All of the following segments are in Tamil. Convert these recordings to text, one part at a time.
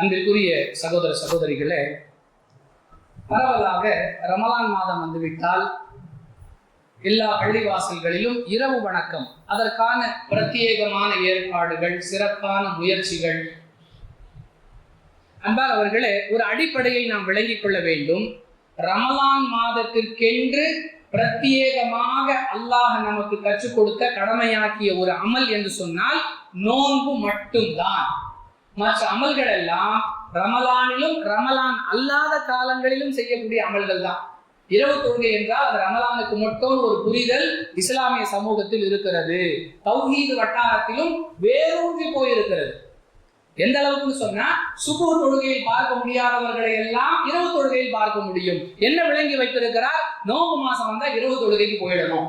அன்பிற்குரிய சகோதர சகோதரிகளே பரவலாக ரமலான் மாதம் வந்துவிட்டால் எல்லா பள்ளிவாசல்களிலும் இரவு வணக்கம். அதற்கான பிரத்யேகமான ஏற்பாடுகள் சிறப்பான முயற்சிகள். அன்பார் அவர்களே ஒரு அடிப்படையை நாம் விளங்கிக் கொள்ள வேண்டும். ரமலான் மாதத்திற்கென்று பிரத்யேகமாக அல்லாஹ் நமக்கு கற்றுக் கொடுத்த கடமையாக்கிய ஒரு அமல் என்று சொன்னால் நோன்பு மட்டும்தான். மற்ற அமல்கள் எல்லாம் ரமலானிலும் ரமலான் அல்லாத காலங்களிலும் செய்யக்கூடிய அமல்கள் தான். இரவு தொழுகை என்றால் அது ரமலானுக்கு மட்டும் ஒரு புரிதல் இஸ்லாமிய சமூகத்தில் இருக்கிறது. தௌஹீது வட்டாரத்திலும் வேரூன்றி போயிருக்கிறது. எந்த அளவுக்குன்னு சொன்னா சுகூர் தொழுகையில் பார்க்க முடியாதவர்களை எல்லாம் இரவு தொழுகையில் பார்க்க முடியும். என்ன விளங்கி வைத்திருக்கிறார்? நோம்பு மாசம் வந்தா இரவு தொழுகைக்கு போயிடணும்.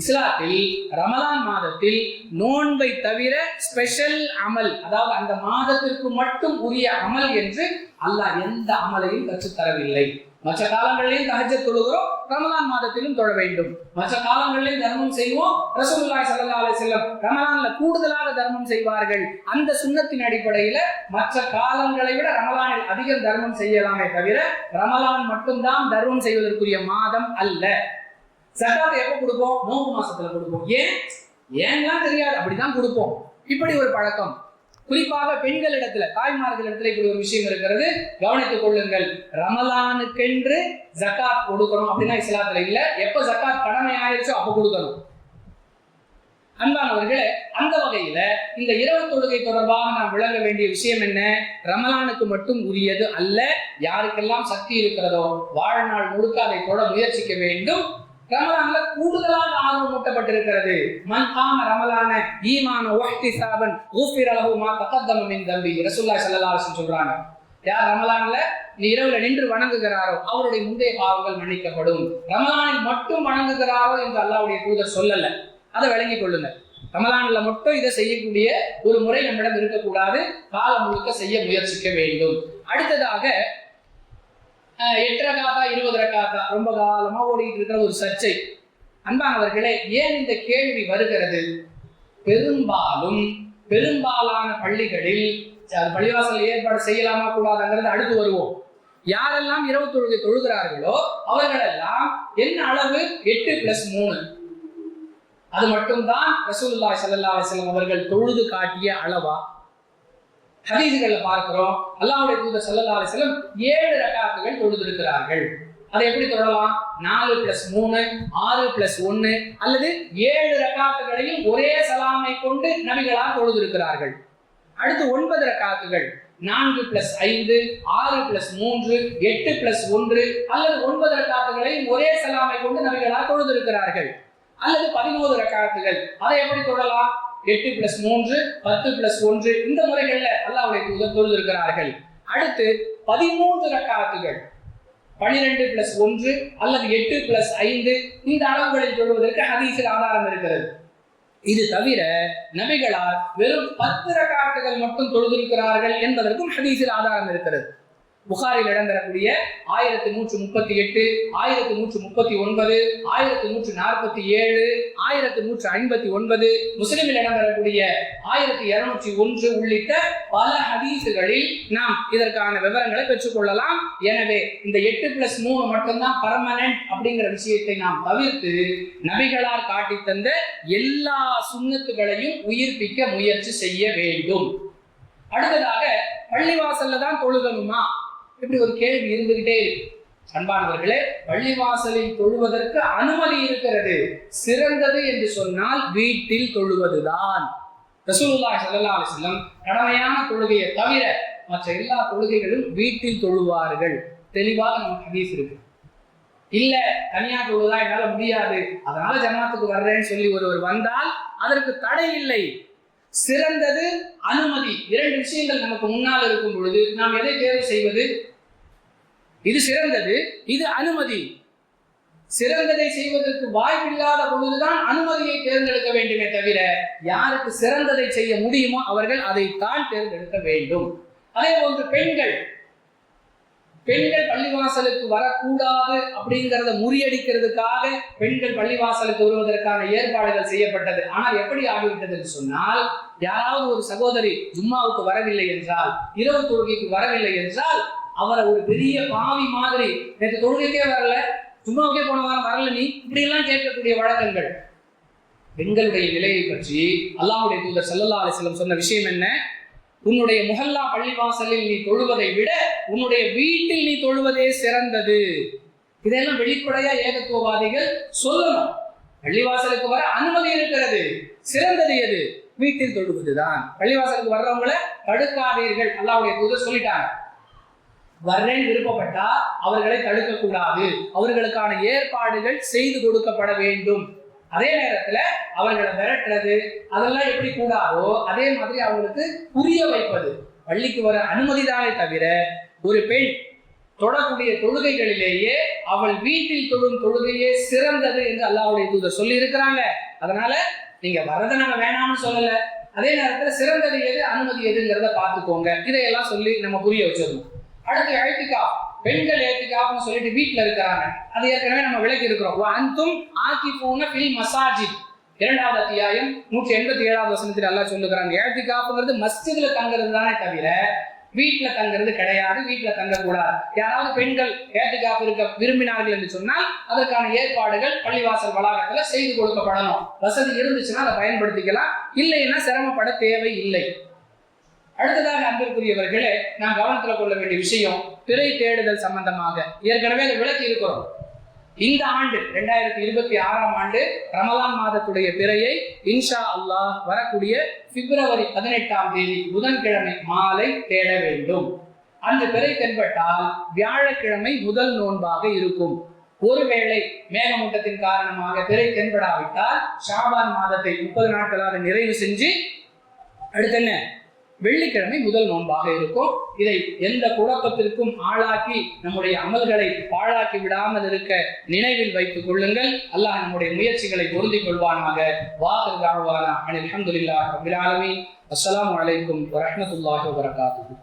இஸ்லாத்தில் ரமலான் மாதத்தில் நோன்பை தவிர ஸ்பெஷல் அமல் அதாவது அந்த மாதத்திற்கு மட்டும் உரிய அமல் என்று அல்லாஹ் எந்த அமலையும் கற்றுத்தரவில்லை. மற்ற காலங்களிலும் தகஜ தொழுகிறோம் ரமலான் மாதத்திலும் தொழ வேண்டும். மற்ற காலங்களிலும் தர்மம் செய்வோம் ரசூலுல்லாஹி சல்லா அலி செல்லம் ரமலான்ல கூடுதலாக தர்மம் செய்வார்கள். அந்த சுண்ணத்தின் அடிப்படையில மற்ற காலங்களை விட ரமலானில் அதிகம் தர்மம் செய்யலாமே தவிர ரமலான் மட்டும்தான் தர்மம் செய்வதற்குரிய மாதம் அல்ல. சக்காத்தை எப்போ கொடுப்போம்? நோம்பு மாசத்துல கொடுப்போம். ஏன்? ஏன்லாம் தெரியாது. அப்படிதான் கொடுப்போம். இப்படி ஒரு பழக்கம். குறிப்பாக பெண்களிடத்துல தாய்மார்களிடத்துல இப்படி ஒரு விஷயம் இருக்கிறது. கவனித்துக் கொள்ளுங்கள். ரமலானுக்கென்று ஜக்காத் கொடுக்கணும் அப்படின்னா இஸ்லாத்துல இல்ல. எப்ப ஜக்காத் கடமை ஆயிடுச்சோ அப்ப கொடுக்கணும். அன்பானவர்களே அந்த வகையில இந்த இரவு தொழுகை தொடர்பாக நாம் விளங்க வேண்டிய விஷயம் என்ன? ரமலானுக்கு மட்டும் உரியது அல்ல யாருக்கெல்லாம் சக்தி இருக்கிறதோ வாழ்நாள் முழுக்க அதை தொட முயற்சிக்க வேண்டும். ரமலான்ல கூடுதலாக ஆர்வம் மூட்டப்பட்டிருக்கிறது மன் காம ரமலான ஈமான ஒஹ்தி சாபன் ஊஃபிர் அலகு மா தகத்தம தம்பி. ரசுல்லா ஸல்லல்லாஹு சொல்றாங்க. யார் ரமலான்ல நீ இரவுல நின்று வணங்குகிறாரோ அவருடைய முந்தைய பாவங்கள் மன்னிக்கப்படும். ரமலானில் மட்டும் வணங்குகிறாரோ என்று அல்லாவுடைய தூதர் சொல்லல. அதை விளங்கிக் கொள்ளுங்க ரமலான்ல மட்டும் இதை செய்யக்கூடிய ஒரு முறை நம்மிடம் இருக்கக்கூடாது. காலம் முழுக்க செய்ய முயற்சிக்க வேண்டும். அடுத்ததாக எட்டு ரகாத்தா இருபது ரகாத்தா ரொம்ப காலமா ஓடிட்டு இருக்கிற ஒரு சர்ச்சை. அன்பானவர்களே ஏன் இந்த கேள்வி வருகிறது? பெரும்பாலும் பெரும்பாலான பள்ளிகளில் பள்ளிவாசல் ஏற்பாடு செய்யலாமா கூடாதுங்கிறது அடுத்து வருவோம். யாரெல்லாம் இரவு தொழுகை தொழுகிறார்களோ அவர்களெல்லாம் என்ன அளவு? எட்டு பிளஸ் மூணு. அது மட்டும்தான் ரசூல்லா சல்லா அலிஸ்லாம் அவர்கள் தொழுது காட்டிய அளவா? ஹதீஸ்கள்ல பார்க்கிறோம். அல்லாவுடைய தூதர் சல்லா அலிஸ்லம் ஏழு ரகாத்துகள் தொழுதிருக்கிறார்கள். அதை எப்படி தொடரலாம் நாலு பிளஸ் மூணு ஆறு பிளஸ் ஒன்னு அல்லது ஏழு ரகாத்துகளையும் ஒரே சலாமை கொண்டு நபிகளால் தொழுதிருக்கிறார்கள். அடுத்து ஒன்பது ரகாத்துகள் நான்கு பிளஸ் ஐந்து ஆறு பிளஸ் மூன்று எட்டு பிளஸ் ஒன்று அல்லது ஒன்பது ரகாத்துகளையும் ஒரே சலாமை கொண்டு நபிகளால் தொழுதிருக்கிறார்கள். அல்லது பதினோரு ரக்காத்துகள். அதை எப்படி தொடலாம் எட்டு பிளஸ் மூன்று பத்து பிளஸ் ஒன்று இந்த முறைகள்ல அல்லாஹ்வுடைய தூதர் தொழுதிருக்கிறார்கள். அடுத்து பதிமூன்று ரக்காத்துகள். பனிரெண்டு பிளஸ் ஒன்று அல்லது எட்டு பிளஸ் ஐந்து இந்த அளவுகளில் தொழுவதற்கு ஹதீஸில் ஆதாரம் இருக்கிறது. இது தவிர நபிகளார் வெறும் பத்து ரக்காத்துகள் மட்டும் தொழுதிருக்கிறார்கள் என்பதற்கும் ஹதீஸில் ஆதாரம் இருக்கிறது. புகாரில் இடம்பெறக்கூடிய ஆயிரத்தி நூற்று முப்பத்தி எட்டு ஆயிரத்தி நூற்று முப்பத்தி ஒன்பது ஆயிரத்தி நூற்று நாற்பத்தி ஏழு ஆயிரத்தி நூற்று ஐம்பத்தி ஒன்பது முஸ்லிமில் இடம்பெறக்கூடிய ஆயிரத்தி இருநூற்றி ஒன்று உள்ளிட்ட பல ஹதீஸுகளில் நாம் இதற்கான விவரங்களை பெற்றுக்கொள்ளலாம். எனவே இந்த எட்டு பிளஸ் மூணு மட்டும்தான் பர்மனன்ட் அப்படிங்கிற விஷயத்தை நாம் தவிர்த்து நபிகளார் காட்டி தந்த எல்லா சுண்ணத்துகளையும் உயிர்ப்பிக்க முயற்சி செய்ய வேண்டும். அடுத்ததாக பள்ளிவாசல்ல தான் தொழுகணுமா? இப்படி ஒரு கேள்வி இருந்துகிட்டே இருக்கு. அன்பானவர்களே பள்ளிவாசலில் தொழுவதற்கு அனுமதி இருக்கிறது. சிறந்தது என்று சொன்னால் வீட்டில் தொழுவதுதான். ரசூலுல்லாஹி ஸல்லல்லாஹு அலைஹி வஸல்லம் கடமையான தொழுகையை தவிர மற்ற எல்லா தொழுகைகளும் வீட்டில் தொழுவார்கள். தெளிவாக நமக்கு ஹதீஸ் இருக்கு. இல்ல தனியா தொழுதா என்னால முடியாது. அதனால ஜமாத்துக்கு வர்றேன்னு சொல்லி ஒருவர் வந்தால் அதற்கு தடை இல்லை. சிறந்தது அனுமதி. இரண்டு விஷயங்கள் நமக்கு முன்னால் இருக்கும் பொழுது நாம் எதை தேர்வு செய்வது? இது சிறந்தது இது அனுமதி. சிறந்ததை செய்வதற்கு வாய்ப்பில்லாத பொழுதுதான் அனுமதியை தேர்ந்தெடுக்க வேண்டுமே தவிர யாருக்கு சிறந்ததை செய்ய முடியுமோ அவர்கள் அதைத்தான் தேர்ந்தெடுக்க வேண்டும். அதே போன்று பெண்கள் பெண்கள் பள்ளிவாசலுக்கு வரக்கூடாது அப்படிங்கறத முறியடிக்கிறதுக்காக பெண்கள் பள்ளிவாசலுக்கு வருவதற்கான ஏற்பாடுகள் செய்யப்பட்டது. ஆனால் எப்படி ஆகிவிட்டது என்று சொன்னால் யாராவது ஒரு சகோதரி ஜும்மாவுக்கு வரவில்லை என்றால் இரவு தொழுகைக்கு வரவில்லை என்றால் அவரை ஒரு பெரிய பாவி மாதிரி நேற்று தொழுகைக்கே வரல ஜும்மாவுக்கே போன வாரம் வரல நீ? இப்படி எல்லாம் கேட்கக்கூடிய வழக்கங்கள். பெண்களுடைய நிலையை பற்றி அல்லாஹ்வுடைய தூதர் சல்லல்லா அலைஹி சொன்ன விஷயம் என்ன? உன்னுடைய முகல்லா பள்ளிவாசலில் நீ தொழுவதை விட உன்னுடைய வீட்டில் நீ தொழுவதே சிறந்தது. இதெல்லாம் வெளிப்படையா ஏகத்துவவாதிகள் சொல்லணும். பள்ளிவாசலுக்கு வர அனுமதி இருக்கிறது. சிறந்தது எது? வீட்டில் தொழுவதுதான். பள்ளிவாசலுக்கு வர்றவங்களை தடுக்காதீர்கள். அல்லாவுடைய தூதர் சொல்லிட்டாங்க வர்றேன் விருப்பப்பட்டா அவர்களை தடுக்கக்கூடாது. அவர்களுக்கான ஏற்பாடுகள் செய்து கொடுக்கப்பட வேண்டும். அதே நேரத்துல அவர்களை விரட்டுறது அதெல்லாம் எப்படி கூடாதோ அதே மாதிரி அவங்களுக்கு புரிய வைப்பது. பள்ளிக்கு வர அனுமதிதானே தவிர ஒரு பெண் தொடக்கூடிய தொழுகைகளிலேயே அவள் வீட்டில் தொழும் தொழுகையே சிறந்தது என்று அல்லாவுடைய தூதர் சொல்லி இருக்கிறாங்க அதனால நீங்க வரதை நாங்க வேணாம்னு சொல்லல. அதே நேரத்துல சிறந்தது எது அனுமதி எதுங்கிறத பார்த்துக்கோங்க. இதையெல்லாம் சொல்லி நம்ம புரிய வச்சிடணும். அடுத்து அழைத்துக்கா பெண்கள் ஏத்துக்காப்னு சொல்லிட்டு வீட்டில் இருக்கிறாங்க. அது ஏற்கனவே நம்ம விளக்கி இருக்கிறோம். அந்தும் ஆக்கி போன ஃபில் மசாஜித். இரண்டாவது அத்தியாயம் நூற்றி எண்பத்தி ஏழாவது வசனத்தில் நல்லா சொல்லுகிறாங்க ஏற்றுக்காப்புங்கிறது மஸ்ஜிதில் தங்குறது தானே தவிர வீட்டில் தங்குறது கிடையாது வீட்டில் தங்கக்கூடாது. யாராவது பெண்கள் ஏற்றுக்காப்பு இருக்க விரும்பினார்கள் என்று சொன்னால் அதற்கான ஏற்பாடுகள் பள்ளிவாசல் வளாகத்தில் செய்து கொடுக்கப்படணும். வசதி இருந்துச்சுன்னா அதை பயன்படுத்திக்கலாம். இல்லைன்னா சிரமப்பட தேவை இல்லை அடுத்ததாக அன்பிற்குரியவர்களே நாம் கவனத்தில் கொள்ள வேண்டிய விஷயம் பிறை தேடுதல் சம்பந்தமாக. ஏற்கனவே அதை விளக்கி இருக்கிறோம். இந்த ஆண்டு ரெண்டாயிரத்தி இருபத்தி ஆறாம் ஆண்டு ரமலான் மாதத்துடைய பிறையை இன்ஷா அல்லாஹ் வரக்கூடிய பிப்ரவரி பதினெட்டாம் தேதி புதன்கிழமை மாலை தேட வேண்டும். அந்த பிறை தென்பட்டால் வியாழக்கிழமை முதல் நோன்பாக இருக்கும். ஒருவேளை மேகமூட்டத்தின் காரணமாக பிறை தென்படாவிட்டால் ஷாபான் மாதத்தை முப்பது நாட்களாக நிறைவு செஞ்சு அடுத்து என்ன? வெள்ளிக்கிழமை முதல் நோன்பாக இருக்கும். இதை எந்த குழப்பத்திற்கும் ஆளாக்கி நம்முடைய அமல்களை பாழாக்கி விடாமல் இருக்க நினைவில் வைத்துக் கொள்ளுங்கள். அல்லாஹ் நம்முடைய முயற்சிகளை பொருந்திக் கொள்வானாக. வாகர் தாழ்வானா அனில் அஹமதுல்லா ரபில் அஸ்லாம் வலைக்கும் அலைக்கும் வரகாத்து